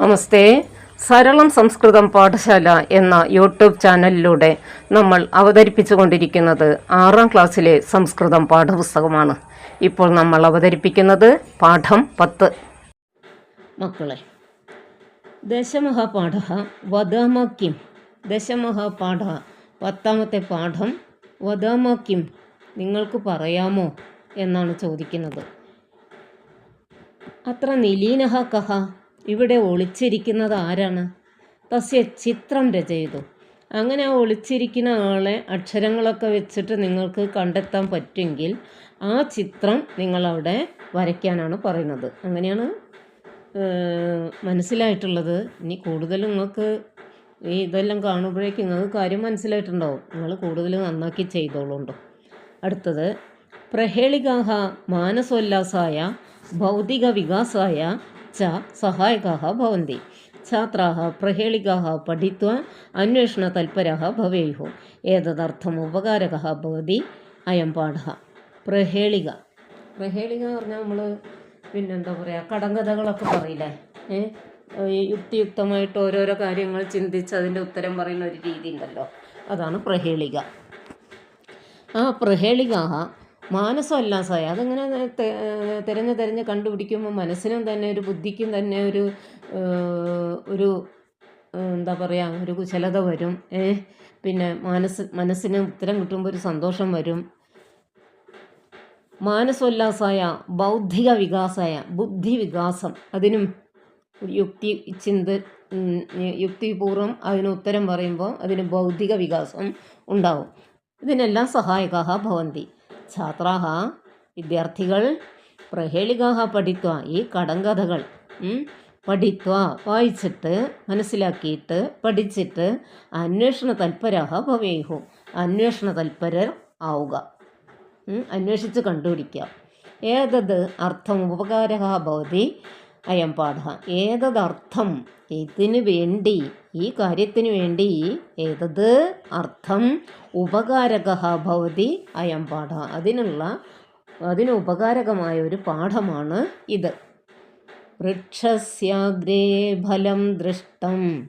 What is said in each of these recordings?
നമസ്തേ. സരളം സംസ്കൃതം പാഠശാല എന്ന യൂട്യൂബ് ചാനലിലൂടെ നമ്മൾ അവതരിപ്പിച്ചു കൊണ്ടിരിക്കുന്നത് ആറാം ക്ലാസ്സിലെ സംസ്കൃതം പാഠപുസ്തകമാണ്. ഇപ്പോൾ നമ്മൾ അവതരിപ്പിക്കുന്നത് പാഠം പത്ത്. മക്കളെ ദശമഹാപാഠ വദാമ കിം ദശമഹാപാഠ പത്താമത്തെ പാഠം വദാമ നിങ്ങൾക്ക് പറയാമോ എന്നാണ് ചോദിക്കുന്നത്. അത്ര നിലീനഹ കഹ. ഇവിടെ ഒളിച്ചിരിക്കുന്നത് ആരാണ്? തസ്യ ചിത്രം രചയിതു. അങ്ങനെ ആ ഒളിച്ചിരിക്കുന്ന ആളെ അക്ഷരങ്ങളൊക്കെ വെച്ചിട്ട് നിങ്ങൾക്ക് കണ്ടെത്താൻ പറ്റുമെങ്കിൽ ആ ചിത്രം നിങ്ങളവിടെ വരയ്ക്കാനാണ് പറയുന്നത്. അങ്ങനെയാണ് മനസ്സിലായിട്ടുള്ളത്. ഇനി കൂടുതൽ നിങ്ങൾക്ക് ഈ ഇതെല്ലാം കാണുമ്പോഴേക്കും നിങ്ങൾക്ക് കാര്യം മനസ്സിലായിട്ടുണ്ടാവും. നിങ്ങൾ കൂടുതൽ നന്നാക്കി ചെയ്തോളുണ്ടോ അടുത്തത് പ്രഹേളികാഹ മാനസോല്ലാസായ ഭൗതിക വികാസായ ച सहायकाः भवन्ति। छात्राः प्रहेलिकाः पठित्वा अन्वेषणतत्पराः भवेयुः। एतदर्थम् उपकारकः भवति അയം പാഠ പ്രഹേളിക। പ്രഹേളിക എന്ന് പറഞ്ഞാൽ നമ്മൾ പിന്നെന്താ പറയുക കടങ്കഥകളൊക്കെ പറയില്ലേ? യുക്തിയുക്തമായിട്ട് ഓരോരോ കാര്യങ്ങൾ ചിന്തിച്ച് അതിന്റെ ഉത്തരം പറയുന്ന ഒരു രീതി ഉണ്ടല്ലോ. അതാണ് പ്രഹേളിക. ആ പ്രഹേളികാഹ മാനസോല്ലാസായ സായ അതങ്ങനെ തിരഞ്ഞ് തിരഞ്ഞ് കണ്ടുപിടിക്കുമ്പോൾ മനസ്സിനും തന്നെ ഒരു ബുദ്ധിക്കും തന്നെ ഒരു ഒരു എന്താ പറയുക ഒരു കുശലത വരും. പിന്നെ മനസ്സ് മനസ്സിന് ഉത്തരം കിട്ടുമ്പോൾ ഒരു സന്തോഷം വരും. മാനസോല്ലാസായ ബൗദ്ധിക വികാസായ ബുദ്ധി വികാസം. അതിനും യുക്തി ചിന്ത യുക്തിപൂർവം അതിന് ഉത്തരം പറയുമ്പോൾ അതിന് ബൗദ്ധിക വികാസം ഉണ്ടാവും. ഇതിനെല്ലാം സഹായകാഹ ഭവന്തി. ഛാത്രാഹ വിദ്യാർത്ഥികൾ പ്രഹേളികാഹ പഠിത്വ ഈ കടങ്കഥകൾ പഠിത്വ വായിച്ചിട്ട് മനസ്സിലാക്കിയിട്ട് പഠിച്ചിട്ട് അന്വേഷണ തൽപരാഹ ഭവേഹു. അന്വേഷണ തൽപരർ ആവുക. അന്വേഷിച്ച് കണ്ടുപിടിക്കുക. ഏതത് അർത്ഥം ഉപകാര ഭവതി? അയം പാഠ ഏതദർത്ഥം ഇതിന് വേണ്ടി ഈ കാര്യത്തിന് വേണ്ടി ഏതത് അർത്ഥം ഉപകാരക ഭവതി അയം പാഠ അതിനുള്ള അതിന് ഉപകാരകമായ ഒരു പാഠമാണ് ഇത്. വൃക്ഷസ്യാഗ്രേ ഫലം ദൃഷ്ടം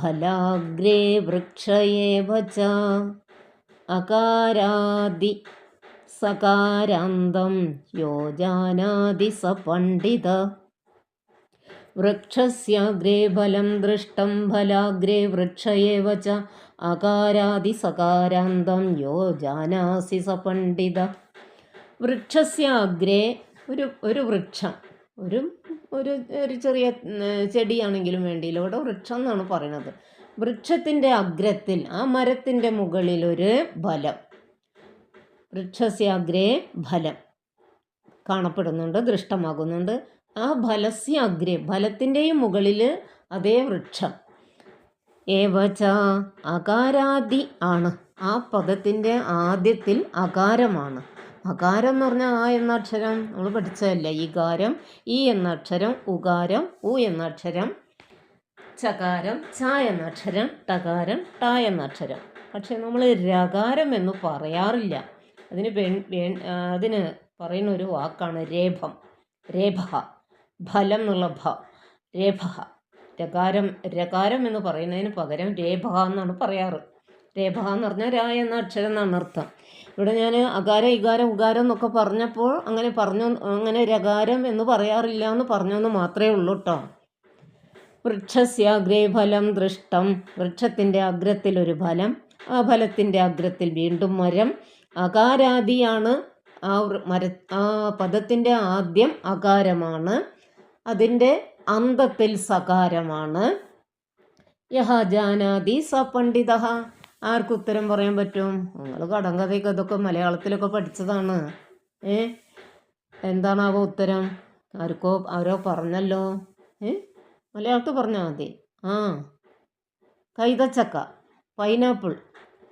ഫലാഗ്രേ വൃക്ഷയേവ ച അകാരാദി സകാരാന്തം യോജാനാദി സ പണ്ഡിത. വൃക്ഷസ്യാഗ്രേ ഫലം ദൃഷ്ടം ഫലാഗ്രേ വൃക്ഷ ഏവ ച അകാരാദി യോ ജാനാസി സ പണ്ഡിത വൃക്ഷസ്യാഗ്രേ ഒരു ഒരു വൃക്ഷം. ഒരു ഒരു ഒരു ചെറിയ ചെടിയാണെങ്കിലും വേണ്ടിയില്ല. ഇവിടെ വൃക്ഷം എന്നാണ് പറയുന്നത്. വൃക്ഷത്തിന്റെ അഗ്രത്തിൽ ആ മരത്തിന്റെ മുകളിലൊരു ഫലം. വൃക്ഷസ്യാഗ്രേ ഫലം കാണപ്പെടുന്നുണ്ട് ദൃഷ്ടമാകുന്നുണ്ട്. ആ ഫലസ്യ അഗ്രേ ഫലത്തിന്റെയും മുകളിൽ അതേ വൃക്ഷം. ഏവച അകാരാദി ആണ്. ആ പദത്തിന്റെ ആദ്യത്തിൽ അകാരമാണ്. അകാരം എന്ന് പറഞ്ഞാൽ ആ എന്ന അക്ഷരം നമ്മൾ പഠിച്ചതല്ല? ഇകാരം ഈ എന്ന അക്ഷരം ഉകാരം ഉ എന്ന അക്ഷരം ചകാരം ച എന്ന അക്ഷരം ടകാരം ട എന്ന അക്ഷരം പക്ഷേ നമ്മൾ രകാരം എന്ന് പറയാറില്ല. അതിന് അതിന് പറയുന്ന ഒരു വാക്കാണ് രേഭം. രേഭ ഫലം എന്നുള്ള ഭ രേഭ. രകാരം രകാരം എന്ന് പറയുന്നതിന് പകരം രേഭ എന്നാണ് പറയാറ്. രേഭ എന്ന് പറഞ്ഞാൽ രാ എന്ന അക്ഷരം എന്നാണ് അർത്ഥം. ഇവിടെ ഞാൻ അകാരം ഇകാരം ഉകാരം എന്നൊക്കെ പറഞ്ഞപ്പോൾ അങ്ങനെ പറഞ്ഞു അങ്ങനെ രകാരം എന്ന് പറയാറില്ല എന്ന് പറഞ്ഞെന്ന് മാത്രമേ ഉള്ളൂ കേട്ടോ. വൃക്ഷസ്യാഗ്രേ ഫലം ദൃഷ്ടം. വൃക്ഷത്തിന്റെ അഗ്രത്തിൽ ഒരു ഫലം ആ ഫലത്തിന്റെ അഗ്രത്തിൽ വീണ്ടും മരം. അകാരാദിയാണ് ആ മര ആ പദത്തിന്റെ ആദ്യം അകാരമാണ്. അതിന്റെ അന്തത്തിൽ സകാരമാണ്. യഹ ജാനാതി സ പണ്ഡിത. ആർക്ക് ഉത്തരം പറയാൻ പറ്റും? നിങ്ങൾ കടങ്കഥയൊക്കെ ഇതൊക്കെ മലയാളത്തിലൊക്കെ പഠിച്ചതാണ്. ഏ? എന്താണാവോ ഉത്തരം? ആർക്കോ ആരോ പറഞ്ഞല്ലോ. ഏ? മലയാളത്തിൽ പറഞ്ഞാൽ മതി. ആ. കൈതച്ചക്ക പൈനാപ്പിൾ.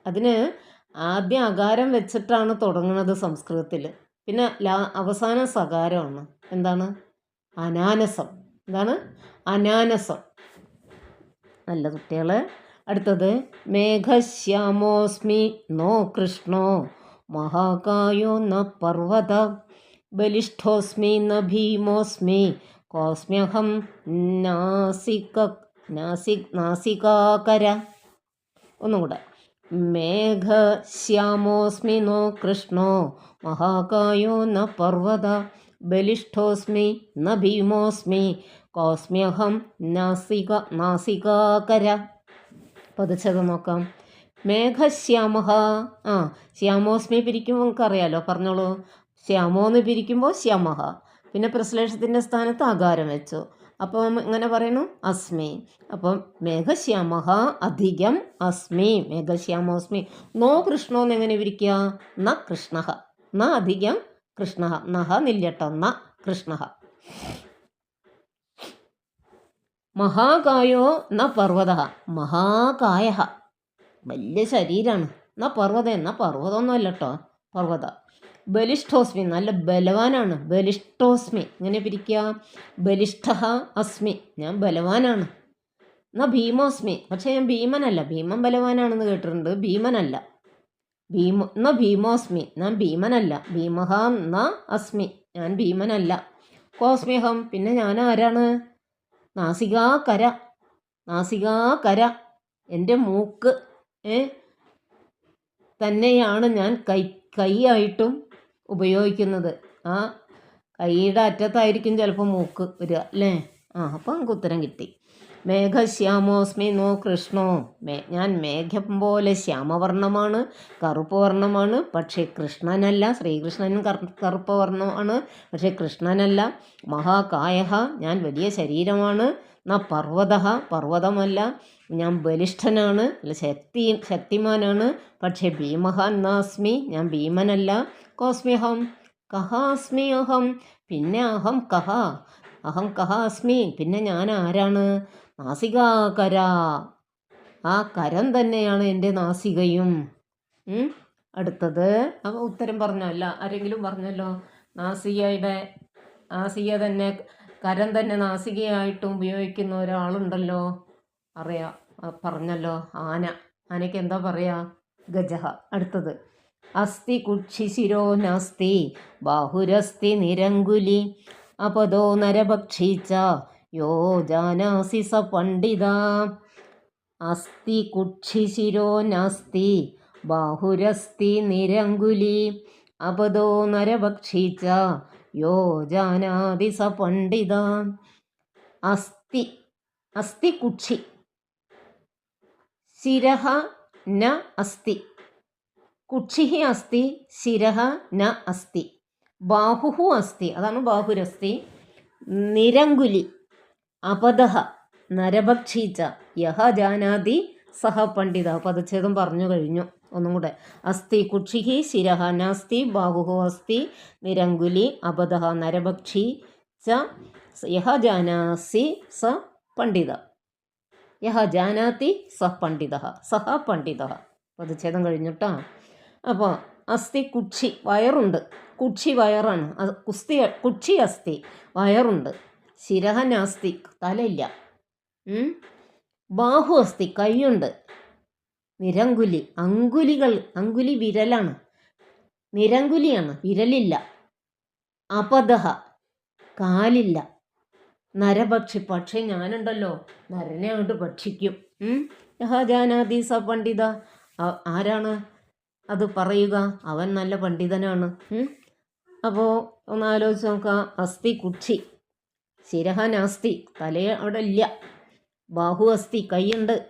അതിന് ആദ്യം അകാരം വെച്ചിട്ടാണ് തുടങ്ങുന്നത് സംസ്കൃതത്തിൽ പിന്നെ ലാ അവസാനം സകാരമാണ്. എന്താണ്? അനാനസം. എന്താണ്? അനാനസം. നല്ല കുട്ടികളെ അടുത്തത്. മേഘശ്യാമോസ്മി നോ കൃഷ്ണോ മഹാകായോ ന പർവത ബലിഷ്ഠോസ്മി ന ഭീമോസ്മി കോസ്മ്യഹം നാസിക നാസി നാസികാകര. ഒന്നും കൂടെ മേഘശ്യാമോസ്മി നോ കൃഷ്ണോ മഹാകായോ ന പർവത ബലിഷ്ഠോസ്മി ന ഭീമോസ്മി കോസ്മ്യഹം നാസിക നാസികാകര. പതിച്ചത് നോക്കാം. മേഘശ്യാമഹ. ആ ശ്യാമോസ്മി പിരിക്കുമ്പോൾ നമുക്ക് അറിയാലോ പറഞ്ഞോളൂ. ശ്യാമോ എന്ന് പിരിക്കുമ്പോൾ ശ്യാമഹ. പിന്നെ പ്രശ്ലേഷത്തിന്റെ സ്ഥാനത്ത് ആകാരം വെച്ചു. അപ്പം ഇങ്ങനെ പറയണു അസ്മി. അപ്പം മേഘശ്യാമഹ അധികം അസ്മി മേഘശ്യാമോസ്മി. നോ കൃഷ്ണോ എന്ന് എങ്ങനെ വിരിക്കുക ന കൃഷ്ണ ന അധികം കൃഷ്ണ നഹ നില്യട്ടെന്ന കൃഷ്ണ. മഹാകായോ ന പർവത. മഹാകായ. വലിയ ശരീരമാണ് ന പർവത എന്നാ പർവതമൊന്നും അല്ല കേട്ടോ പർവത. ബലിഷ്ഠോസ്മി നല്ല ബലവാനാണ്. ബലിഷ്ഠോസ്മി. ഇങ്ങനെ പിരിക്കുക ബലിഷ്ഠ അസ്മി. ഞാൻ ബലവാനാണ്. എന്നാ ഭീമോസ്മി. പക്ഷേ ഞാൻ ഭീമനല്ല. ഭീമൻ ബലവാനാണെന്ന് കേട്ടിട്ടുണ്ട്. ഭീമനല്ല. ഭീമ ന ഭീമോസ്മി ഞാൻ ഭീമനല്ല ഭീമഹം ന അസ്മി ഞാൻ ഭീമനല്ല. കോസ്മിഹം പിന്നെ ഞാൻ ആരാണ്? നാസികാ കര നാസികാ കര എന്റെ മൂക്ക് ഏ തന്നെയാണ് ഞാൻ കൈ കൈയായിട്ടും ഉപയോഗിക്കുന്നത്. ആ കൈയുടെ അറ്റത്തായിരിക്കും ചിലപ്പോൾ മൂക്ക് വരിക അല്ലേ? ആ അപ്പം നമുക്ക് ഉത്തരം കിട്ടി. മേഘശ്യാമോസ്മി നോ കൃഷ്ണോ. മേ ഞാൻ മേഘം പോലെ ശ്യാമവർണമാണ് കറുപ്പ് വർണമാണ് പക്ഷേ കൃഷ്ണനല്ല ശ്രീകൃഷ്ണനും കറു കറുപ്പ് വർണമാണ് പക്ഷേ കൃഷ്ണനല്ല മഹാകായ ഞാൻ വലിയ ശരീരമാണ്. ന പർവത പർവതമല്ല ഞാൻ ബലിഷ്ഠനാണ് അല്ല ശക്തി ശക്തിമാനാണ്. പക്ഷേ ഭീമഹാൻ നാസ്മി ഞാൻ ഭീമനല്ല. കോസ്മ്യഹം കഹാസ്മി അഹം പിന്നെ അഹം കഹ അഹം കഹാസ്മി പിന്നെ ഞാൻ ആരാണ്? നാസികാകര. ആ കരം തന്നെയാണ് എന്റെ നാസികയും. അടുത്തത്. അപ്പോൾ ഉത്തരം പറഞ്ഞല്ല ആരെങ്കിലും പറഞ്ഞല്ലോ? നാസികയുടെ നാസിക തന്നെ കരം തന്നെ നാസികയായിട്ട് ഉപയോഗിക്കുന്ന ഒരാളുണ്ടല്ലോ? അറിയാം പറഞ്ഞല്ലോ. ആന ആനയ്ക്ക് എന്താ പറയാ? ഗജഹ. അടുത്തത്. അസ്തി കുക്ഷിശിരോ നാസ്തി ബാഹുരസ്തി നിരങ്കുലി അപദോ നരഭക്ഷീച്ച യോ ജാനാസി സ പണ്ഡിത അസ്തി കുക്ഷിശിരോ നാസ്തി ബാഹുരസ്തി നിരങ്കുലി അപദോ നരഭക്ഷീച്ച യോ ജാനാതി സ പണ്ഡിത. അസ്തി അസ്തി കുക്ഷി ശിര ന അസ്തി കുക്ഷി അസ്തി ശിര ന അസ്തി ബാഹു അസ്തി അതാണ് ബാഹുരസ്തി നിരങ്കുലി. അപദഃ നരഭക്ഷീച്ച യഹ ജാനാതി സഹ പണ്ഡിത. പദച്ഛേദം പറഞ്ഞു കഴിഞ്ഞു. ഒന്നും കൂടെ. അസ്ഥി കുക്ഷിഹി ശിരഹ നാസ്തി ബാഹുഹോ അസ്ഥി നിരങ്കുലി അപദഹ നരഭക്ഷി ച യഹ ജാനാസി സ പണ്ഡിത. യഹ ജാനാതി സഹ പണ്ഡിത. സഹ പണ്ഡിത. പദച്ഛേദം കഴിഞ്ഞിട്ടാ. അപ്പോൾ അസ്ഥി കുക്ഷി വയറുണ്ട്. കുക്ഷി വയറാണ്. കുസ്തി കുക്ഷി അസ്ഥി വയറുണ്ട്. ശിരഹ നാസ്തി തലയില്ല. ബാഹു അസ്ഥി കൈയുണ്ട്. നിരങ്കുലി. അങ്കുലികൾ അങ്കുലി വിരലാണ്. നിരങ്കുലിയാണ്. വിരലില്ല. അപദഹ. കാലില്ല. നരപക്ഷി പക്ഷേ ഞാനുണ്ടല്ലോ. നരനെ അങ്ങോട്ട് ഭക്ഷിക്കും. ഉം. യഹ ജാനാതി സ പണ്ഡിത. ആരാണ് അത് പറയുക? അവൻ നല്ല പണ്ഡിതനാണ്. അപ്പോൾ ഒന്ന് ആലോചിച്ച് നോക്കാം. അസ്ഥി കുക്ഷി ശിരഹ നാസ്തി. തല അവിടെ ഇല്ല. ബാഹു അസ്ഥി കൈയുണ്ട്.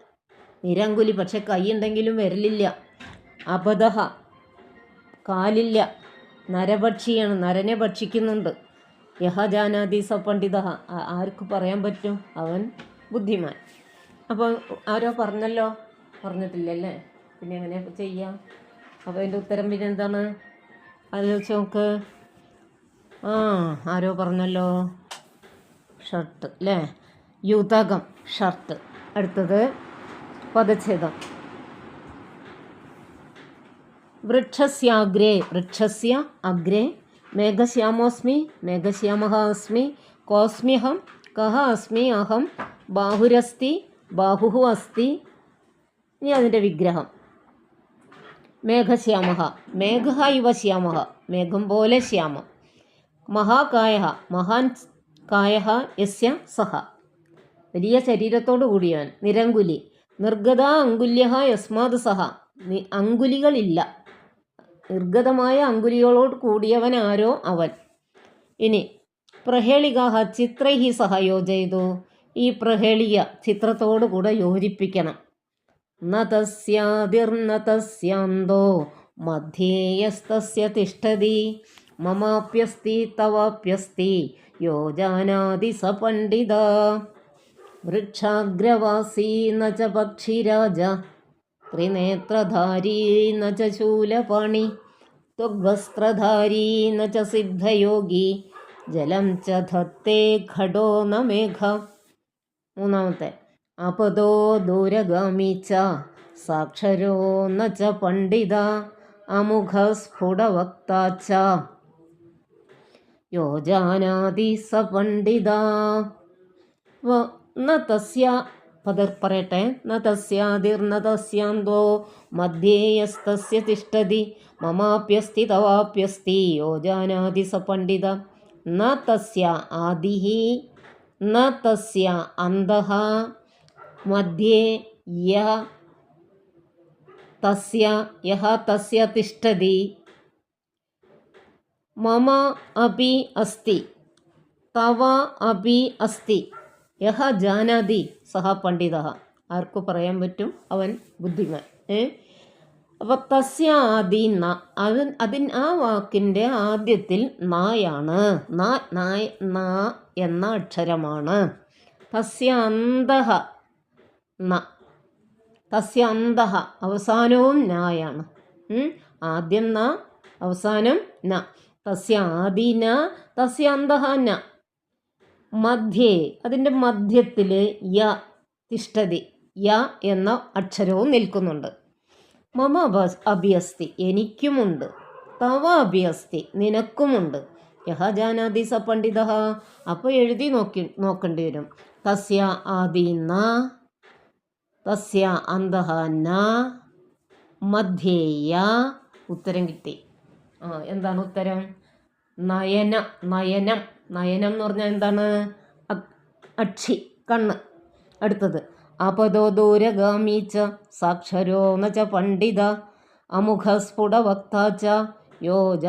നിരങ്കുലി. പക്ഷെ കൈയുണ്ടെങ്കിലും വിരലില്ല. അബദഹ കാലില്ല. നരഭക്ഷിയാണ് നരനെ ഭക്ഷിക്കുന്നുണ്ട്. യഹ ജാനാതി സ ആർക്ക് പറയാൻ പറ്റും? അവൻ ബുദ്ധിമാൻ. അപ്പോൾ ആരോ പറഞ്ഞല്ലോ? പറഞ്ഞിട്ടില്ലല്ലേ? പിന്നെ എങ്ങനെ ചെയ്യാം? അപ്പോൾ അതിന്റെ ഉത്തരം പിന്നെ എന്താണ്? ആലോചിച്ച് നോക്ക്. ആ ആരോ പറഞ്ഞല്ലോ? ഷർട്ട് അല്ലേ യുതകം ഷർട്ട്. അടുത്തത് പദച്ഛേദം. വൃക്ഷസ്യാഗ്രേ വൃക്ഷസ്യ അഗ്രേ. മേഘശ്യാമോസ്മി മേഘശ്യാമഃ അസ്മി കോസ്മ്യഹം കഹ അസ്മി അഹം. ബാഹുരസ്തി ബാഹുഃ അസ്തി. ഇനി അതിന്റെ വിഗ്രഹം. മേഘശ്യാമഃ മേഘ ഇവ ശ്യാമഃ മേഘം പോലെ ശ്യാമം. മഹാകായ മഹാൻ കായഹ യസ്യ സഹ. വലിയ ശരീരത്തോടു കൂടിയവൻ നിരങ്കുലി. നിർഗത അങ്കുല്യ യസ്മാത് സഹ. അങ്കുലികളില്ല. നിർഗതമായ അങ്കുലികളോട് കൂടിയവൻ ആരോ അവൻ. ഇനി പ്രഹേളികാഹ ചിത്രൈഹി സഹ യോജയിതു. ഈ പ്രഹേളിക ചിത്രത്തോടു കൂടെ യോജിപ്പിക്കണം. നതസ്യാതിർനതസ്യാന്തോ തസ്യാതിർന തസ്യാന്തോ. മധ്യേയസ്തസ്യ തിഷ്ഠതി. മമാപ്യസ്തി തവാപ്യസ്തി. യോജാനാതി സ പണ്ഡിത വൃക്ഷാഗ്രവാസീ ന ച പക്ഷിരാജ ത്രിനേത്രധാരീ ന ച ശൂലപാണി ത്വഗ്വസ്ത്രധാരീ ന ച സിദ്ധയോഗി ജലം ച ധത്തേ ഘടോ ന മേഘ മൂന്നാമത്തെ അപദോ ദൂരഗാമി ച സാക്ഷരോ ന പണ്ഡിത അമുഖ സ്ഫുടവക്ത ച യോജാനാതി സ പണ്ഡിത. ന തസ്യ പദർ പറയട്ടെ. ന തസ്യാതിർന തസ്യാന്തോ. മധ്യേയസ്തസ്യ തിഷ്ഠതി മമാപ്യസ്തി തവാപ്യസ്തി യോജാനാതി സ പണ്ഡിത ന തസ്യ ആദിഹി ന തസ്യ അന്തഃ. മധ്യേ യ തസ്യ യഹ തസ്യ തിഷ്ഠതി. മമ അപി അസ്തി തവ അപി അസ്തി യഹ ജാനാതി സഹ പണ്ഡിത ആർക്ക് പറയാൻ പറ്റും? അവൻ ബുദ്ധിമാൻ ഏ? അപ്പോൾ തസ്യ ആദി ന അവൻ അതിൻ ആ വാക്കിന്റെ ആദ്യത്തിൽ നായാണ്. ന നായ ന എന്ന അക്ഷരമാണ്. തസ്യ അന്തഹ ന. തസ്യ അന്തഹ അവസാനവും നായാണ്? ആദ്യം ന അവസാനം ന. തസ്യ ആദിന തസ്യ അന്തഹ ന. മധ്യേ അതിന്റെ മധ്യത്തിൽ യ തിഷ്ഠതി. യ എന്ന അക്ഷരവും നിൽക്കുന്നുണ്ട്. മമ അഭ- അഭിയസ്തി എനിക്കുമുണ്ട്. തവ അഭ്യസ്ഥി നിനക്കുമുണ്ട്. യഹ ജാനാതി സ പണ്ഡിത. അപ്പോൾ എഴുതി നോക്കി നോക്കേണ്ടി വരും. തസ്യ ആദി തസ്യ അന്തഹ ന മധ്യേയ ഉത്തരം കിട്ടി. എന്താണ് ഉത്തരം? നയന നയനം. നയനം എന്ന് പറഞ്ഞാൽ എന്താണ്? അക്ഷി കണ്ണ്. അടുത്തത്. അപദോ ദൂരഗാമീച്ച സാക്ഷരോ നച്ച പണ്ഡിത അമുഖ വക്താച്ച യോ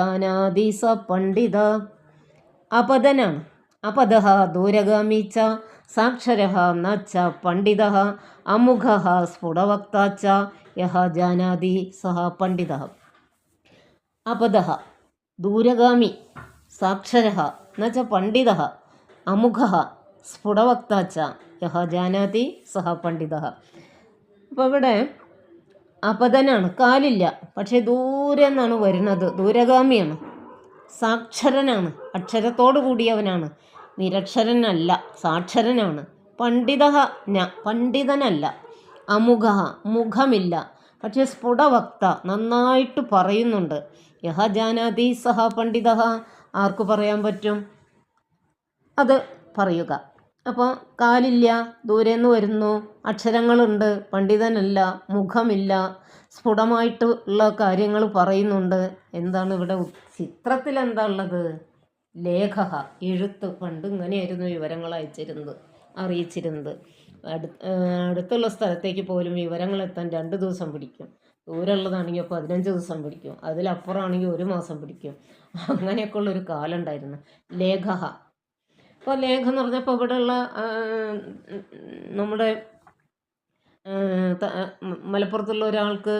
സ പണ്ഡിത. അപദനാണ്. അപദ ദൂരഗാമീച്ച സാക്ഷര നച്ച പണ്ഡിത. അമുഖ സ്ഫുടവക്താച്ച യഹ ജാനാതി സഹ പണ്ഡിത. അപദ ദൂരഗാമി സാക്ഷര ന ച പണ്ഡിത അമുഖ സ്ഫുടവക്ത യഹ ജാനാതി സഹ പണ്ഡിത അപ്പോൾ ഇവിടെ അപദനാണ് കാലില്ല പക്ഷേ ദൂരെ നിന്നാണ് വരുന്നത് ദൂരഗാമിയാണ്. സാക്ഷരനാണ് അക്ഷരത്തോടു കൂടിയവനാണ് നിരക്ഷരനല്ല സാക്ഷരനാണ്. പണ്ഡിത പണ്ഡിതനല്ല അമുഖ മുഖമില്ല പക്ഷേ സ്ഫുടവക്ത നന്നായിട്ട് പറയുന്നുണ്ട്. യഹ ജാനാതി സഹ പണ്ഡിത. ആർക്ക് പറയാൻ പറ്റും? അത് പറയുക. അപ്പോൾ കാലില്ല ദൂരെ നിന്ന് വരുന്നു അക്ഷരങ്ങളുണ്ട് പണ്ഡിതനല്ല മുഖമില്ല സ്ഫുടമായിട്ട് ഉള്ള കാര്യങ്ങൾ പറയുന്നുണ്ട്. എന്താണ് ഇവിടെ ചിത്രത്തിൽ എന്താ ഉള്ളത്? ലേഖ എഴുത്ത് പണ്ട് ഇങ്ങനെയായിരുന്നു വിവരങ്ങൾ അയച്ചിരുന്നത് അറിയിച്ചിരുന്നത്. അടുത്തുള്ള സ്ഥലത്തേക്ക് പോലും വിവരങ്ങൾ എത്താൻ രണ്ട് ദിവസം പിടിക്കും. ദൂരമുള്ളതാണെങ്കിൽ പതിനഞ്ച് ദിവസം പിടിക്കും. അതിലപ്പുറമാണെങ്കിൽ ഒരു മാസം പിടിക്കും. അങ്ങനെയൊക്കെ ഉള്ളൊരു കാലം ഉണ്ടായിരുന്നു ലേഖ അപ്പോൾ ലേഖ എന്ന് പറഞ്ഞപ്പോൾ ഇവിടെയുള്ള നമ്മുടെ മലപ്പുറത്തുള്ള ഒരാൾക്ക്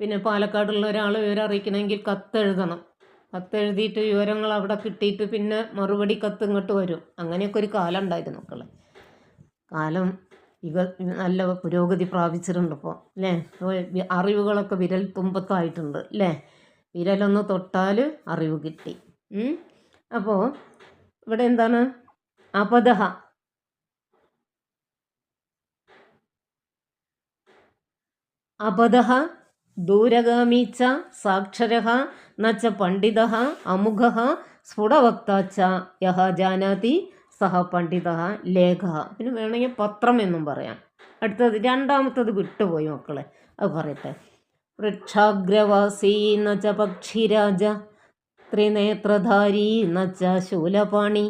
പിന്നെ പാലക്കാടുള്ള ഒരാൾ വിവരം അറിയിക്കണമെങ്കിൽ കത്തെഴുതണം. കത്തെഴുതിയിട്ട് വിവരങ്ങൾ അവിടെ കിട്ടിയിട്ട് പിന്നെ മറുപടി കത്ത് ഇങ്ങോട്ട് വരും. അങ്ങനെയൊക്കെ ഒരു കാലം ഉണ്ടായിരുന്നു മക്കളെ. കാലം ഇക നല്ല പുരോഗതി പ്രാപിച്ചിട്ടുണ്ട് ഇപ്പോൾ അല്ലേ അറിവുകളൊക്കെ വിരൽ തുമ്പത്തായിട്ടുണ്ട് അല്ലേ വിരലൊന്ന് തൊട്ടാൽ അറിവ് കിട്ടി. അപ്പോൾ ഇവിടെ എന്താണ്? അപദഹ. അപദഹ ദൂരഗാമീച്ച സാക്ഷര നച്ച പണ്ഡിത അമുഖ സ്ഫുടവക്താച്ച യഹ ജാനാതി സഹ പണ്ഡിത ലേഖ. പിന്നെ വേണമെങ്കിൽ പത്രം എന്നും പറയാം. അടുത്തത് രണ്ടാമത്തത് വിട്ടുപോയി മക്കളെ. അത് പറയട്ടെ. വൃക്ഷാഗ്രവാസീ നച്ച പക്ഷിരാജ ത്രിനേത്രധാരി നച്ച ശൂലപാണി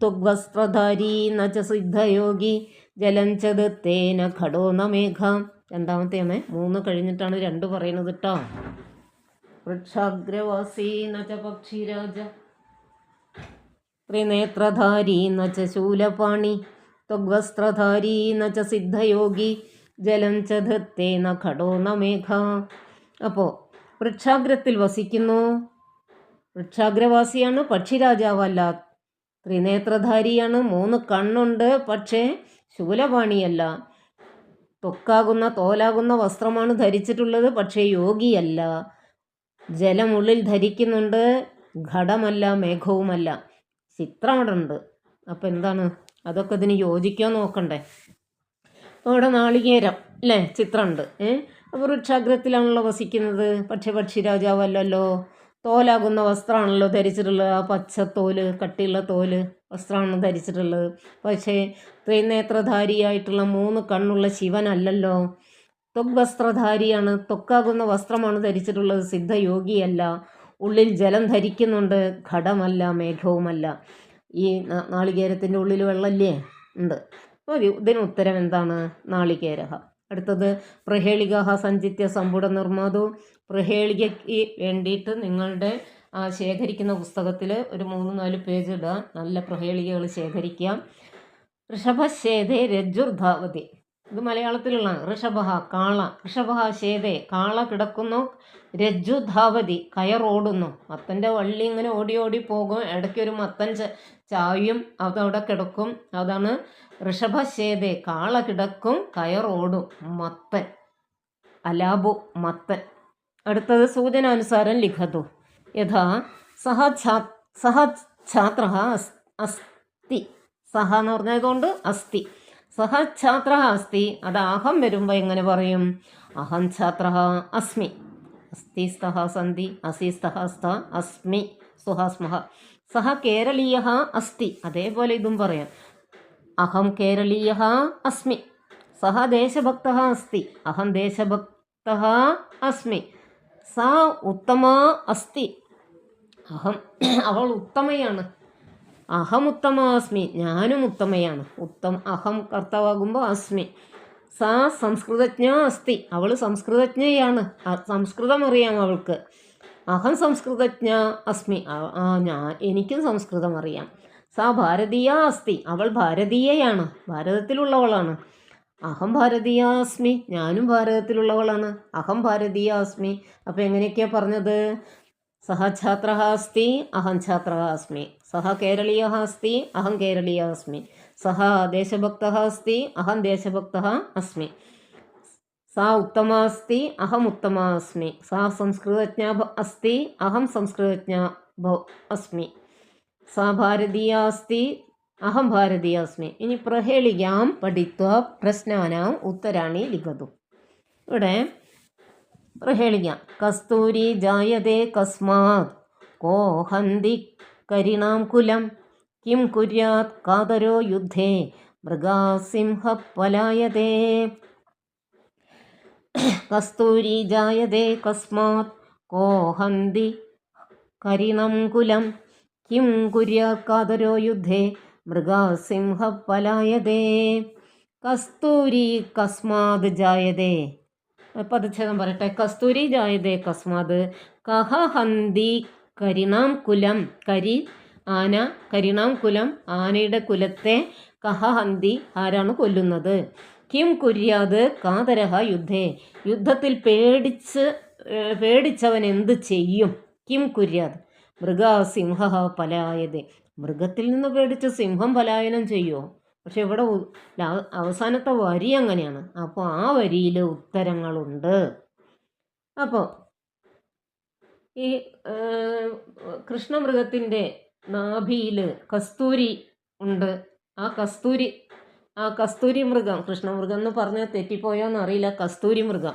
തുഗ്വസ്ത്രധാരി നച്ച സിദ്ധയോഗി ജലഞ്ചത് തേന ഘടോന മേഘം. രണ്ടാമത്തെയാണ് മൂന്ന് കഴിഞ്ഞിട്ടാണ് രണ്ട് പറയുന്നത് കേട്ടോ വൃക്ഷാഗ്രവാസീ നച്ച പക്ഷിരാജ ത്രിനേത്രധാരി ന ച ശൂലപാണി ത്വഗ്വസ്ത്രധാരി ന ച സിദ്ധയോഗി ജലം ച ധത്തേന ഘടോ ന മേഘ. അപ്പോൾ വൃക്ഷാഗ്രത്തിൽ വസിക്കുന്നു. വൃക്ഷാഗ്രവാസിയാണ് പക്ഷിരാജാവല്ല ത്രിനേത്രധാരിയാണ് മൂന്ന് കണ്ണുണ്ട് പക്ഷേ ശൂലപാണിയല്ല. തൊക്കാകുന്ന തോലാകുന്ന വസ്ത്രമാണ് ധരിച്ചിട്ടുള്ളത് പക്ഷേ യോഗിയല്ല. ജലമുള്ളിൽ ധരിക്കുന്നുണ്ട് ഘടമല്ല മേഘവുമല്ല. ചിത്രം അവിടെ ഉണ്ട് അപ്പം എന്താണ്? അതൊക്കെ ഇതിന് യോജിക്കാൻ നോക്കണ്ടേ? അവിടെ നാളികേരം അല്ലേ? ചിത്രമുണ്ട് ഏ? അപ്പോൾ വൃക്ഷാഗ്രത്തിലാണല്ലോ വസിക്കുന്നത്. പക്ഷേ പക്ഷി രാജാവല്ലല്ലോ തോലാകുന്ന വസ്ത്രമാണല്ലോ ധരിച്ചിട്ടുള്ളത്. ആ പച്ച തോൽ കട്ടിയുള്ള തോൽ വസ്ത്രമാണ് ധരിച്ചിട്ടുള്ളത്. പക്ഷേ ത്രിനേത്രധാരിയായിട്ടുള്ള മൂന്ന് കണ്ണുള്ള ശിവനല്ലല്ലോ. തൊക് വസ്ത്രധാരിയാണ് ത്വക്കാകുന്ന വസ്ത്രമാണ് ധരിച്ചിട്ടുള്ളത്. സിദ്ധയോഗിയല്ല. ഉള്ളിൽ ജലം ധരിക്കുന്നുണ്ട്. ഘടമല്ല മേഘവുമല്ല. ഈ നാളികേരത്തിന്റെ ഉള്ളിൽ വെള്ളമല്ലേ? ഉണ്ട്. അപ്പോൾ ഇതിന് ഉത്തരം എന്താണ്? നാളികേര അടുത്തത് പ്രഹേളിക സഞ്ചിത്യ സമ്പുട നിർമ്മാതു. പ്രഹേളികയ്ക്ക് വേണ്ടിയിട്ട് നിങ്ങളുടെ ശേഖരിക്കുന്ന പുസ്തകത്തിൽ ഒരു മൂന്ന് നാല് പേജ് ഇടുക. നല്ല പ്രഹേളികകൾ ശേഖരിക്കാം ഋഷഭശേതേ രജ്ജുർധാവതി. ഇത് മലയാളത്തിലുള്ള ഋഷഭ കാള. ഋഷഭ ശേതേ കാള കിടക്കുന്നു രജ്ജു ധാവതി കയറോടുന്നു. മത്തന്റെ വള്ളി ഇങ്ങനെ ഓടി ഓടി പോകും. ഇടയ്ക്ക് ഒരു മത്തൻ ചായും അതവിടെ കിടക്കും. അതാണ് ഋഷഭ ശേതേ കാള കിടക്കും കയറോടും. മത്തൻ അലാബു മത്തൻ. അടുത്തത് സൂചനാനുസാരം ലിഖതു. യഥാ സഹ ഛാ സഹ ഛാത്ര അസ്തി. സഹ എന്ന് പറഞ്ഞതുകൊണ്ട് അസ്തി. സഹ ഛാത്ര അസ്തി അത് അഹം വരുമ്പോൾ എങ്ങനെ പറയും? അഹം ഛാത്ര അസ്മി. അസ്തി സ്തഹ സന്ധി അസി സ്തഹ സ്ത അസ്മി. സുഹാസ്മഹ. സഹ കേരളീയ അസ്തി. അതേപോലെ ഇതും പറയാം. അഹം കേരളീയ അസ്മി. സഹ ദേശഭക്ത അസ്തി. അഹം ദേശഭക്ത അസ്മി. സ ഉത്തമ അസ്തി. അഹം അവൾ ഉത്തമയാണ്. അഹം ഉത്തമ അസ്മി ഞാനും ഉത്തമയാണ്. ഉത്തം അഹം കർത്താവാകുമ്പോൾ അസ്മി. സാ സംസ്കൃതജ്ഞ അസ്തി. അവൾ സംസ്കൃതജ്ഞയാണ്. സംസ്കൃതം അറിയാം അവൾക്ക്. അഹം സംസ്കൃതജ്ഞ അസ്മി. ഞാൻ എനിക്കും സംസ്കൃതം അറിയാം സാ ഭാരതീയ അസ്തി. അവൾ ഭാരതീയയാണ്. ഭാരതത്തിലുള്ളവളാണ്. അഹം ഭാരതീയ അസ്മി. ഞാനും ഭാരതത്തിലുള്ളവളാണ്. അഹം ഭാരതീയ അസ്മി. അപ്പോൾ എങ്ങനെയൊക്കെയാണ് പറഞ്ഞത്? സഹ ഛാത്ര അസ്തി അഹം ഛാത്ര അസ്മി. സഹ കേരളീയ അസ്തി അഹം കേരളീയ അസ്മി. സഹ ദേശഭക്ത അസ്തി അഹം ദേശഭക്ത അസ്മി. സാ ഉത്തമ അസ്തി അഹം അസ്മി. സാ സംസ്കൃതജ്ഞ ഭ- അസ്തി അഹം ഭ- അസ്മി. സാ ഭാരതീയ അസ്തി അഹം ഭാരതീയ അസ്മി. ഇനി പ്രഹേളികാം പഠിത്വ പ്രശ്നാനാം ഉത്തരാണി ലിഖതു. ഇവിടെ പ്രഹേളിക. കസ്തൂരി ജായതേ കസ്മാത് കോ കരിണാം കുലം കിം കുര്യാത് കാതരോ യുദ്ധേ മൃഗാസിംഹ പലായതേ കസ്തൂരി ജായതേ കസ്മാത് കോഹന്തി കരിണം കുലം കിം കുര്യാത് കാതരോ യുദ്ധേ മൃഗാസിംഹ പലായതേ കസ്തൂരി കസ്മാത് ജായതേ. പദച്ഛേദം പറയട്ടെ. കസ്തൂരി ജായതേ കസ്മാത് കഹ ഹന്തി കരിണാം കുലം കരി ആന കരിണാം കുലം ആനയുടെ കുലത്തെ കഹഹന്തി ആരാണ് കൊല്ലുന്നത്? കിം കുര്യാത് കാതരഹ യുദ്ധേ. യുദ്ധത്തിൽ പേടിച്ച് പേടിച്ചവൻ എന്ത് ചെയ്യും? കിം കുര്യാത് മൃഗ സിംഹ പലായത്. മൃഗത്തിൽ നിന്ന് പേടിച്ച് സിംഹം പലായനം ചെയ്യുമോ പക്ഷെ ഇവിടെ അവസാനത്തെ വരി അങ്ങനെയാണ്. അപ്പോൾ ആ വരിയിൽ ഉത്തരങ്ങളുണ്ട്. അപ്പോൾ ഈ കൃഷ്ണമൃഗത്തിന്റെ നാഭിയിൽ കസ്തൂരി ഉണ്ട്. ആ കസ്തൂരി ആ കസ്തൂരി മൃഗം കൃഷ്ണമൃഗം എന്ന് പറഞ്ഞാൽ തെറ്റിപ്പോയോന്ന് അറിയില്ല കസ്തൂരി മൃഗം.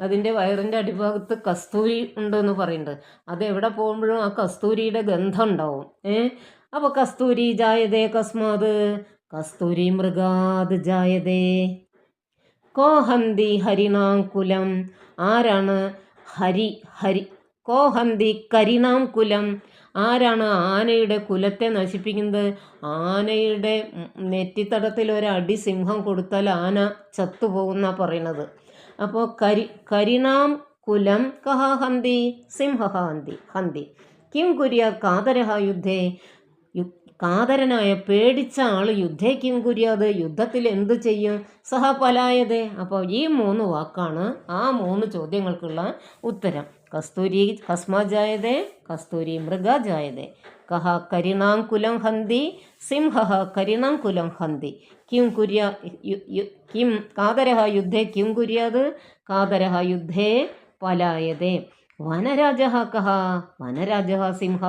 അതിന്റെ വയറിന്റെ അടിഭാഗത്ത് കസ്തൂരി ഉണ്ട് എന്ന് പറയുന്നുണ്ട്. അത് എവിടെ പോകുമ്പോഴും ആ കസ്തൂരിയുടെ ഗന്ധം ഉണ്ടാവും. ഏ? അപ്പോൾ കസ്തൂരി ജായതേ കസ്മാത് കസ്തൂരി മൃഗാത് ജായതേ. കോഹന്തി ഹരിനാങ്കുലം. ആരാണ് ഹരി ഹരി? കോഹന്തി കരിണാംകുലം ആരാണ് ആനയുടെ കുലത്തെ നശിപ്പിക്കുന്നത്? ആനയുടെ നെറ്റിത്തടത്തിൽ ഒരടി സിംഹം കൊടുത്താൽ ആന ചത്തുപോകുന്ന പറയണത് അപ്പോൾ കരി കരിണാം കുലം കഹ ഹന്തി സിംഹ ഹന്തി ഹന്തി. കിം കുര്യ കാതരഹ യുദ്ധേ? കാതരനായ പേടിച്ച ആൾ യുദ്ധേ കിം കുര്യാത് യുദ്ധത്തിൽ എന്ത് ചെയ്യും? സഹ പലായതേ. അപ്പോൾ ഈ മൂന്ന് വാക്കാണ് ആ മൂന്ന് ചോദ്യങ്ങൾക്കുള്ള ഉത്തരം. കസ്തൂരി കസ്മാജായതേ കസ്തൂരി മൃഗ ജായതേ. കഹ കരിണാങ്കുലം ഹന്തി സിംഹ കരിണാങ്കുലം ഹന്തി. കിം കുര്യ കിം കാതരഹ യുദ്ധേ കിം കുര്യാത് കാതരഹ യുദ്ധേ പലായതേ. വനരാജ കഹ വനരാജ സിംഹ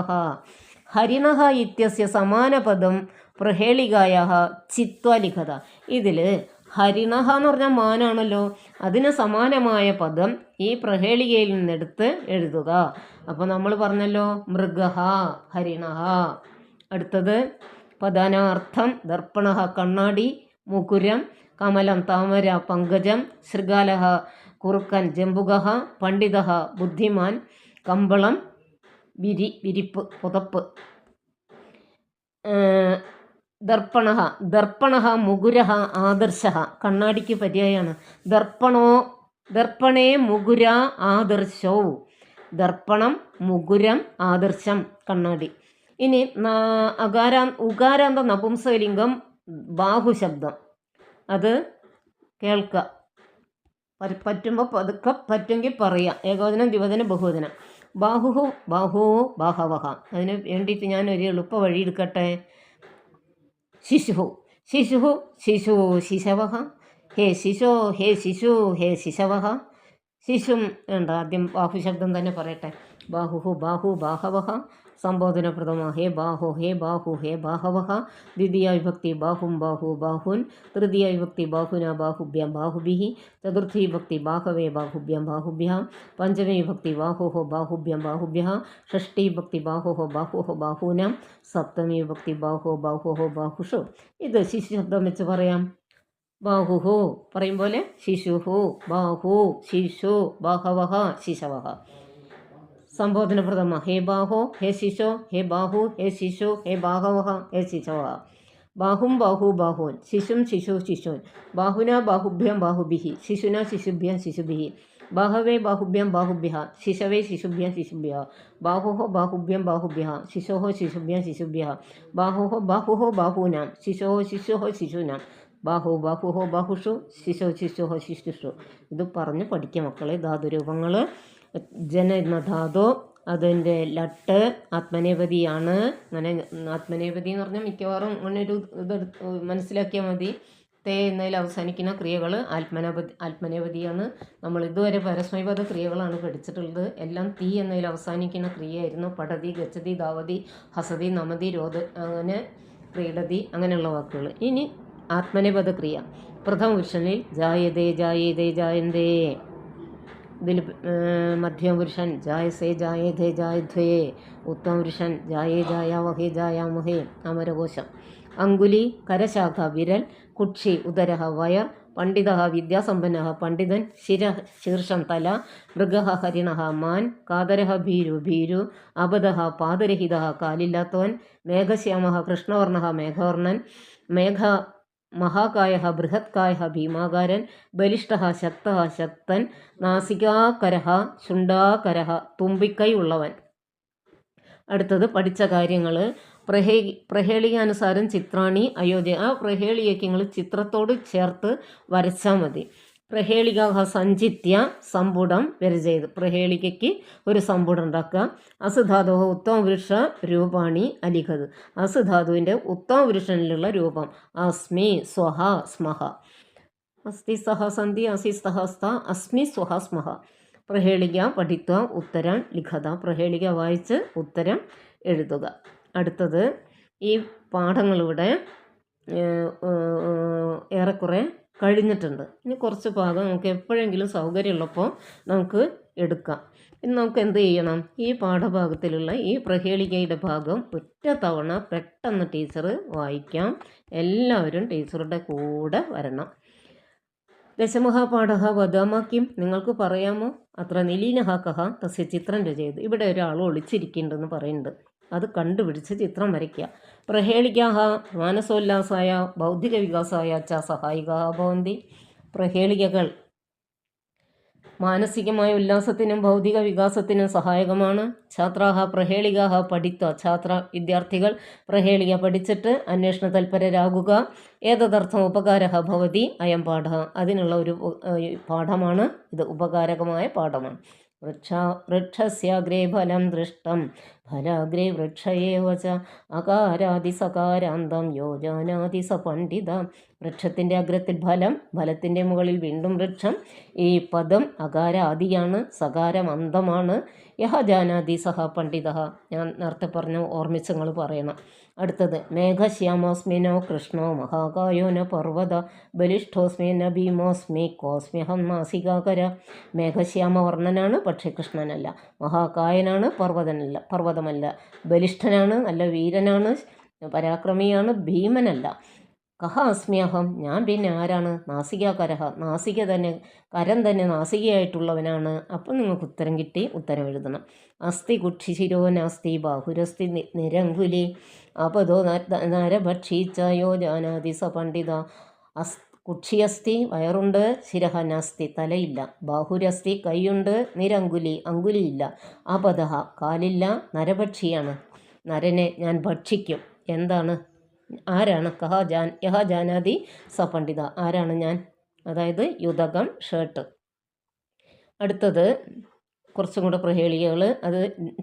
ഹരിണ ഇത്യസ്യ സമാനപദം പ്രഹേളികായ ചിത്വലിഖത. ഇതിൽ ഹരിണഹ എന്ന് പറഞ്ഞാൽ മാനാണല്ലോ. അതിന് സമാനമായ പദം ഈ പ്രഹേളികയിൽ നിന്നെടുത്ത് എഴുതുക. അപ്പോൾ നമ്മൾ പറഞ്ഞല്ലോ മൃഗഹ ഹരിണഹ. അടുത്തത് പദാനാർത്ഥം ദർപ്പണ കണ്ണാടി മുകുരം കമലം താമര പങ്കജം ശൃഗാലഹ കുറുക്കൻ ജംബുകഹ പണ്ഡിതഹ ബുദ്ധിമാൻ കമ്പളം വിരി വിരിപ്പ് പുതപ്പ്. ദർപ്പണ ദർപ്പണ മുകുര ആദർശ കണ്ണാടിക്ക് പര്യായാണ്. ദർപ്പണോ ദർപ്പണേ മുകുര ആദർശോ. ദർപ്പണം മുകുരം ആദർശം. കണ്ണാടി. ഇനി അകാരാ ഉകാരാന്ത നപുംസകലിംഗം ബാഹുശബ്ദം അത് കേൾക്കുക പറ്റുമ്പോൾ പതുക്കെ പറ്റുമെങ്കിൽ പറയാം. ഏകോദനം ദ്വിവചനം ബഹുവചനം. ബാഹുഹു ബാഹു ബാഹവഹ. അതിന് വേണ്ടിയിട്ട് ഞാൻ ഒരു എളുപ്പ വഴി എടുക്കട്ടെ? ശിശുഹു. ശിശുഹു ശിശു ശിശവ ഹേ ശിശോ ഹേ ശിശു ഹേ ശിശവ ശിശും വേണ്ട ആദ്യം ബാഹുശബ്ദം തന്നെ പറയട്ടെ. ബാഹുഹു ബാഹു ബാഹവഹ. സംബോധന പ്രഥമ ഹേ ബാഹു ഹേ ബാഹു ഹേ ബാഹവഹ. ദ്വിതീയ വിഭക്തി ബാഹും ബാഹു ബാഹുൻ. തൃതീയ വിഭക്തി ബാഹുന ബാഹുഭ്യം ബാഹുഭിः ചതുർത്ഥി വിഭക്തി ബാഹവേ ബാഹുഭ്യം ബാഹുഭ്യാം. പഞ്ചമി വിഭക്തി ബാഹോഹോ ബാഹുഭ്യം ബാഹുഭ്യः. ഷഷ്ടി വിഭക്തി ബാഹോഹോ ബാഹുഹോ ബാഹൂനാം. സപ്തമി വിഭക്തി ബാഹോ ബാഹോഹോ ബാഹുഷു. ഇത് ശിശു ശബ്ദം വെച്ച് പറയാം. ബാഹുഹു പറയും പോലെ ശിശുഹു ബാഹു ശിശു ബാഹവഹ ശിശവഹ. സംബോധന പ്രഥമ ഹേ ബാഹോ ഹേ ശിശോ ഹേ ബാഹു ഹേ ശിശു ഹേ ബാഹവഹ ഹേ ശിശോ ബാഹും ബാഹു ബാഹുൻ ശിശും ശിശു ശിശുൻ. ബാഹുന ബാഹുഭ്യം ബാഹുഭിः ശിശുന ശിശുഭ്യം ശിശുഭി ബാഹവേ ബാഹുഭ്യം ബാഹുഭ്യ ശിശവേ ശിശുഭ്യം ശിശുഭ്യ ബാഹോ ബാഹുഭ്യം ബാഹുഭ്യ ശിശോ ശിശുഭ്യം ശിശുഭ്യ ബാഹോ ബാഹുഹോ ബാഹൂനാം ശിശോ ശിശുഹോ ശിശൂനാം. ബാഹു ബാഹുഹോ ബാഹുഷു ശിശോ ശിശുഹോ ശിശുഷു ഇത് പറഞ്ഞ് പഠിക്കുക മക്കളെ ധാതുരൂപങ്ങൾ ജന എന്ന ധാതു അതിന്റെ ലട്ട് ആത്മനേപതിയാണ്. അങ്ങനെ ആത്മനേപതി എന്ന് പറഞ്ഞാൽ മിക്കവാറും അങ്ങനെ ഒരു ഇത് മനസ്സിലാക്കിയാൽ മതി. തേ എന്നതിൽ അവസാനിക്കുന്ന ക്രിയകൾ ആത്മനപതി ആത്മനേപതിയാണ്. നമ്മൾ ഇതുവരെ പരസ്മൈപദ ക്രിയകളാണ് പഠിച്ചിട്ടുള്ളത്. എല്ലാം തീ എന്നതിൽ അവസാനിക്കുന്ന ക്രിയയായിരുന്നു. പടതി ഗച്ഛതി ദാവതി ഹസതി നമതി രോധ അങ്ങനെ ക്രീഡതി അങ്ങനെയുള്ള വാക്കുകൾ. ഇനി ആത്മനേപദ ക്രിയ. പ്രഥമ പുരുഷനിൽ ജായതേ ജായതേ ജായന്തേ. ഇതിൽ മധ്യമപുരുഷൻ ജായസേ ജായേധേ ജായധ്വേ ഉത്തമപുരുഷൻ ജായേ ജായാവഹേ ജായാമഹേ അമരകോശം അങ്കുലി കരശാഖ വിരൽ കുക്ഷി ഉദര വയർ പണ്ഡിത വിദ്യാസമ്പന്ന പണ്ഡിതൻ ശിര ശീർഷം തല മൃഗ ഹരിണ മാൻ കാതര ഭീരു ഭീരു അബദ പാദരഹിത കാലില്ലാത്തവൻ മേഘശ്യാമ കൃഷ്ണവർണ മേഘവർണ്ണൻ മേഘ മഹാകായ ബൃഹത്കായ ഭീമാകാരൻ ബലിഷ്ഠ ശക്ത ശക്തൻ നാസികാകര ശുണ്ടാകര തുമ്പിക്കൈ ഉള്ളവൻ അടുത്തത് പഠിച്ച കാര്യങ്ങൾ പ്രഹേ പ്രഹേളികാനുസാരം ചിത്രാണി അയോധ്യ. ആ പ്രഹേളിയൊക്കെ നിങ്ങൾ ചിത്രത്തോട് ചേർത്ത് വരച്ചാൽ മതി. പ്രഹേളിക സഞ്ചിത്യ സമ്പുടം വരചെയ്ത്. പ്രഹേളികയ്ക്ക് ഒരു സമ്പുടം ഉണ്ടാക്കുക. അസുധാതു ഉത്തമ പുരുഷ രൂപാണി അലിഖത്. അസുധാതുവിന്റെ ഉത്തമ പുരുഷനിലുള്ള രൂപം. അസ്മി സ്വഹ സ്മഹ. അസ്തി സഹ സന്ധി അസി സഹ സ്ത അസ്മി സ്വഹ സ്മഹ. പ്രഹേളിക പഠിത്വ ഉത്തരം ലിഖത. പ്രഹേളിക വായിച്ച് ഉത്തരം എഴുതുക. അടുത്തത് ഈ പാഠങ്ങളിവിടെ ഏറെക്കുറെ കഴിഞ്ഞിട്ടുണ്ട്. ഇനി കുറച്ച് ഭാഗം നമുക്ക് എപ്പോഴെങ്കിലും സൗകര്യമുള്ളപ്പോൾ നമുക്ക് എടുക്കാം. ഇനി നമുക്ക് എന്ത് ചെയ്യണം? ഈ പാഠഭാഗത്തിലുള്ള ഈ പ്രഹേളികയുടെ ഭാഗം ഒറ്റ തവണ പെട്ടെന്ന് ടീച്ചർ വായിക്കാം. എല്ലാവരും ടീച്ചറുടെ കൂടെ വരണം. ദശമഹാപാഠ വദാമാക്യം നിങ്ങൾക്ക് പറയാമോ? അത്ര നിലീനഹ കഹ തസ്യ ചിത്രം രചയത്. ഇവിടെ ഒരാൾ ഒളിച്ചിരിക്കുന്നുണ്ടെന്ന് പറയുന്നുണ്ട്. അത് കണ്ടുപിടിച്ച് ചിത്രം വരയ്ക്കുക. പ്രഹേളികാഹ മാനസോല്ലാസായ ബൗദ്ധിക വികാസായ ച സഹായിക ഭവന്തി. പ്രഹേളികകൾ മാനസികമായ ഉല്ലാസത്തിനും ഭൗതിക വികാസത്തിനും സഹായകമാണ്. ഛാത്രാഹ പ്രഹേളികാഹ പഠിത്ത ഛാത്ര വിദ്യാർത്ഥികൾ പ്രഹേളിക പഠിച്ചിട്ട് അന്വേഷണ തൽപരരാകുക. ഏതദർത്ഥം ഉപകാര ഭവതി? അയം പാഠ. അതിനുള്ള ഒരു പാഠമാണ്. ഇത് ഉപകാരകമായ പാഠമാണ്. വൃക്ഷ വൃക്ഷസ്യാഗ്രേ ഫലം ദൃഷ്ടം. ഫലാഗ്രേ വൃക്ഷയേവ ച അകാരാദി സകാരാന്തം യോജാനാദി സ പണ്ഡിത വൃക്ഷത്തിന്റെ അഗ്രത്തിൽ ഫലം ഫലത്തിന്റെ മുകളിൽ വീണ്ടും വൃക്ഷം. ഈ പദം അകാരാദിയാണ് സകാരം അന്തമാണ് യഹ ജാനാദി സഹ പണ്ഡിത. ഞാൻ നേരത്തെ പറഞ്ഞു ഓർമ്മിച്ച് നിങ്ങൾ പറയണം. അടുത്തത് മേഘശ്യാമോസ്മിനോ കൃഷ്ണോ മഹാകായോന പർവത. ബലിഷ്ഠോസ്മി ന ഭീമോസ്മി കോസ്മ്യഹം നാസികാകര. മേഘശ്യാമവർണനാണ് പക്ഷേ കൃഷ്ണനല്ല. മഹാകായനാണ് പർവതനല്ല പർവതമല്ല. ബലിഷ്ഠനാണ് നല്ല വീരനാണ് പരാക്രമിയാണ് ഭീമനല്ല. കഹ അസ്മ്യഹം ഞാൻ പിന്നെ ആരാണ്? നാസികാകരഹ. നാസിക തന്നെ കരം തന്നെ നാസികയായിട്ടുള്ളവനാണ്. അപ്പം നിങ്ങൾക്ക് ഉത്തരം കിട്ടി ഉത്തരം എഴുതണം. അസ്ഥി കുക്ഷിശിരോ നാസ്തി ബാഹുരസ്തി നിരങ്കുലി അപദോ നരഭക്ഷീച്ചയോ ജാനാതി പണ്ഡിത. അസ് കുക്ഷിയസ്ഥി വയറുണ്ട് ശിരഹ നാസ്തി തലയില്ല. ബാഹുരസ്തി കൈയുണ്ട് നിരങ്കുലി അങ്കുലിയില്ല. അപദഹ കാലില്ല നരഭക്ഷിയാണ്. നരനെ ഞാൻ ഭക്ഷിക്കും. എന്താണ്? ആരാണ്? കഹ ജാൻ യഹ ജാനാതി സപണ്ഡിത പണ്ഡിത. ആരാണ് ഞാൻ? അതായത് യുതകം ഷർട്ട് അടുത്തത് കുറച്ചും കൂടെ പ്രഹേളികകൾ. അത്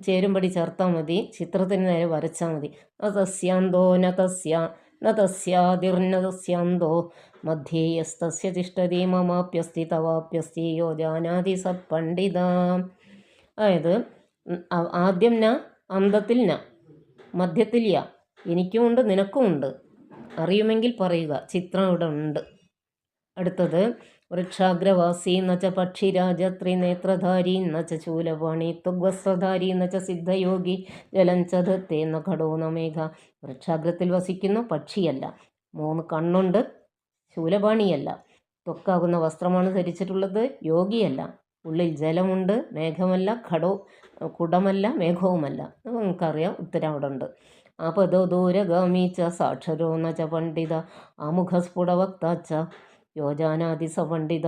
ചേരുംപടി ചേർത്താൽ മതി. ചിത്രത്തിന് നേരെ വരച്ചാൽ മതി. അതസ്യാന്തോ നതസ്യ നതസ്യാതിർനതസ്യാന്തോ മധ്യേയസ്തസ്യ തിഷ്ടതി മമാപ്യസ്തി തവാപ്യസ്തി യോ ജാനാതി പണ്ഡിത. അതായത് ആദ്യം ന അന്തത്തിൽ ന മധ്യത്തിൽ യ. എനിക്കുമുണ്ട് നിനക്കുമുണ്ട് അറിയുമെങ്കിൽ പറയുക. ചിത്രം ഇവിടെ ഉണ്ട്. അടുത്തത് വൃക്ഷാഗ്രവാസി നച്ച പക്ഷിരാജ ത്രിനേത്രധാരി നച്ച ശൂലപാണി ത്വഗ്വസ്ത്രധാരി ന സിദ്ധയോഗി ജലം തേന്ന ധത്തേ ന മേഘ. വൃക്ഷാഗ്രത്തിൽ വസിക്കുന്നു പക്ഷിയല്ല. മൂന്ന് കണ്ണുണ്ട് ശൂലപാണിയല്ല തൊക്കാകുന്ന വസ്ത്രമാണ് ധരിച്ചിട്ടുള്ളത് യോഗിയല്ല. ഉള്ളിൽ ജലമുണ്ട് മേഘമല്ല ഘടോ കുടമല്ല മേഘവുമല്ല. നമുക്കറിയാം ഉത്തരം അവിടെ ഉണ്ട് സാക്ഷരോ ന ച പണ്ഡിത അമുഖസ്ഫുടവക്ത ച. യോജാനാദി സ പണ്ഡിത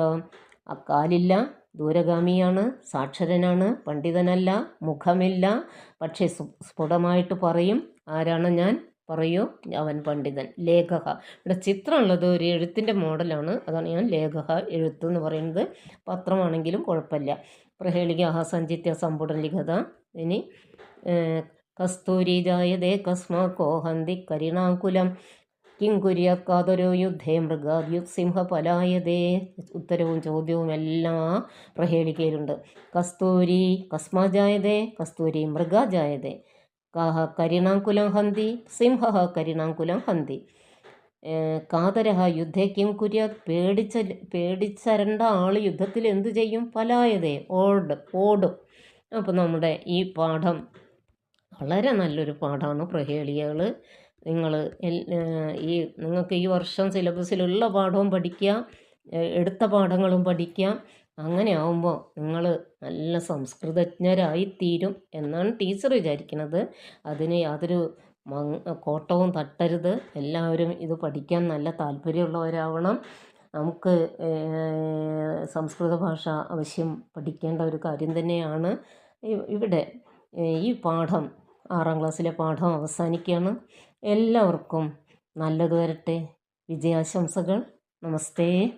അക്കാലില്ല ദൂരഗാമിയാണ് സാക്ഷരനാണ് പണ്ഡിതനല്ല മുഖമില്ല. പക്ഷേ സ്ഫുടമായിട്ട് പറയും. ആരാണ് ഞാൻ? പറയൂ അവൻ പണ്ഡിതൻ. ലേഖക. ഇവിടെ ചിത്രമുള്ളത് ഒരു എഴുത്തിന്റെ മോഡലാണ്. അതാണ് ഞാൻ ലേഖക എഴുത്ത് എന്ന് പറയുന്നത്. പത്രമാണെങ്കിലും കുഴപ്പമില്ല. പ്രഹേളിക സഞ്ചിത്യ സമ്പുടൻ ലിഖത. ഇനി കസ്തൂരി ജായതേ കസ്മാ കോഹന്തി കരിണാകുലം. കിം യുദ്ധേ മൃഗാദ്യുത് സിംഹ പലായതേ ഉത്തരവും ചോദ്യവും എല്ലാം പ്രഹേളിക്കയിലുണ്ട് കസ്തൂരി കസ്മാ ജായതേ കസ്തൂരി മൃഗ ജായതേ കാഹ കരിണാകുലം ഹന്തി സിംഹ കരിണാകുലം ഹന്തി. കാതരഹ യുദ്ധേ കിം പേടിച്ച പേടിച്ചരണ്ട ആൾ യുദ്ധത്തിൽ എന്തു ചെയ്യും? പലായതേ ഓട് ഓടും. അപ്പോൾ നമ്മുടെ ഈ പാഠം വളരെ നല്ലൊരു പാഠമാണ് പ്രഹേളികൾ നിങ്ങൾ ഈ നിങ്ങൾക്ക് ഈ വർഷം സിലബസിലുള്ള പാഠവും പഠിക്കുക എ- എടുത്ത പാഠങ്ങളും പഠിക്കാം അങ്ങനെ ആവുമ്പോൾ നിങ്ങൾ നല്ല സംസ്കൃതജ്ഞരായി തീരും എന്നാണ് ടീച്ചർ വിചാരിക്കുന്നത് അതിന് യാതൊരു കോട്ടവും തട്ടരുത്. എല്ലാവരും ഇത് പഠിക്കാൻ നല്ല താല്പര്യമുള്ളവരാവണം. നമുക്ക് സംസ്കൃത ഭാഷ ആവശ്യം പഠിക്കേണ്ട ഒരു കാര്യം തന്നെയാണ് ഇവിടെ. ഈ പാഠം ആറാം ക്ലാസ്സിലെ പാഠം അവസാനിക്കുകയാണ്. എല്ലാവർക്കും നല്ലത് വരട്ടെ. വിജയാശംസകൾ. നമസ്തേ.